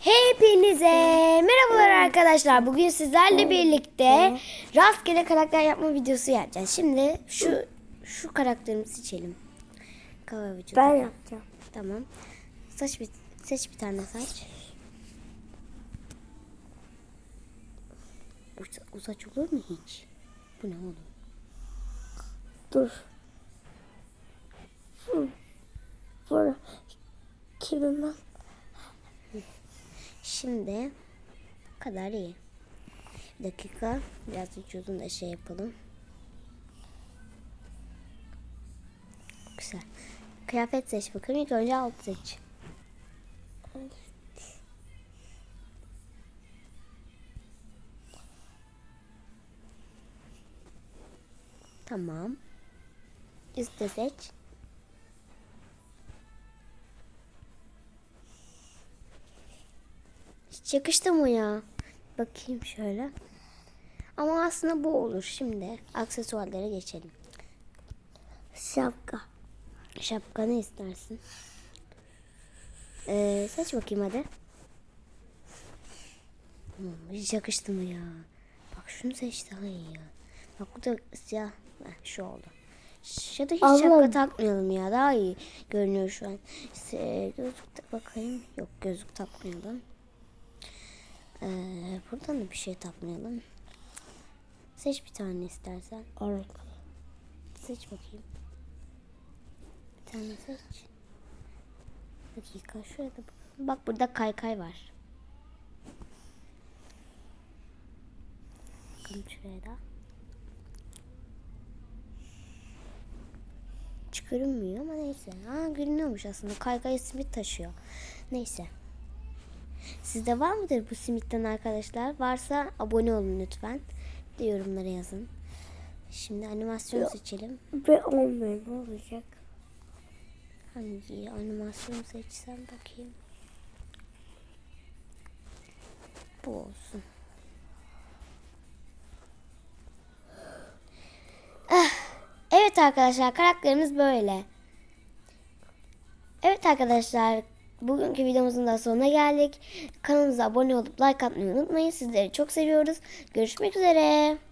Hepinize merhabalar arkadaşlar. Bugün sizlerle birlikte rastgele karakter yapma videosu yapacağız. Şimdi şu şu karakterimi seçelim. Kava vücudu. Ben yapacağım. Tamam. Saç bir seç bir tane saç. O, o saç olur mu hiç? Bu ne oğlum? Dur. Hı. Burada. Kimim ben? Şimdi bu kadar iyi. Bir dakika. Biraz vücudunu da şey yapalım. Güzel. Kıyafet seç bakalım. İlk önce alt seç. Tamam. Üstte seç. Yakıştı mı ya? Bakayım şöyle. Ama aslında bu olur. Şimdi aksesuarlara geçelim. Şapka. Şapka ne istersin? Ee, seç bakayım hadi. Hmm, hiç yakıştı mı ya? Bak şunu seç daha iyi ya. Bak bu da siyah. Heh, şu oldu. Ya da hiç Ama- şapka takmayalım ya. Daha iyi görünüyor şu an. Se- Gözlük bakayım. Yok gözlük takmayalım. Ee, buradan da bir şey takmayalım. Seç bir tane istersen. Arka. Seç bakayım. Bir tane seç. Bir dakika şurada bakalım. Bak burada kaykay var. Bakalım şuraya da. Hiç görünmüyor ama neyse. Ha görünüyormuş aslında. Kaykay simit taşıyor. Neyse. Sizde var mıdır bu simitten arkadaşlar? Varsa abone olun lütfen. De yorumlara yazın. Şimdi animasyon Yok. seçelim. Ve olmuyor. Ne olacak? Hangi animasyon seçsem bakayım. Bu olsun. Ah, Evet arkadaşlar karakterimiz böyle. Evet arkadaşlar bugünkü videomuzun da sonuna geldik. Kanalımıza abone olup like atmayı unutmayın. Sizleri çok seviyoruz. Görüşmek üzere.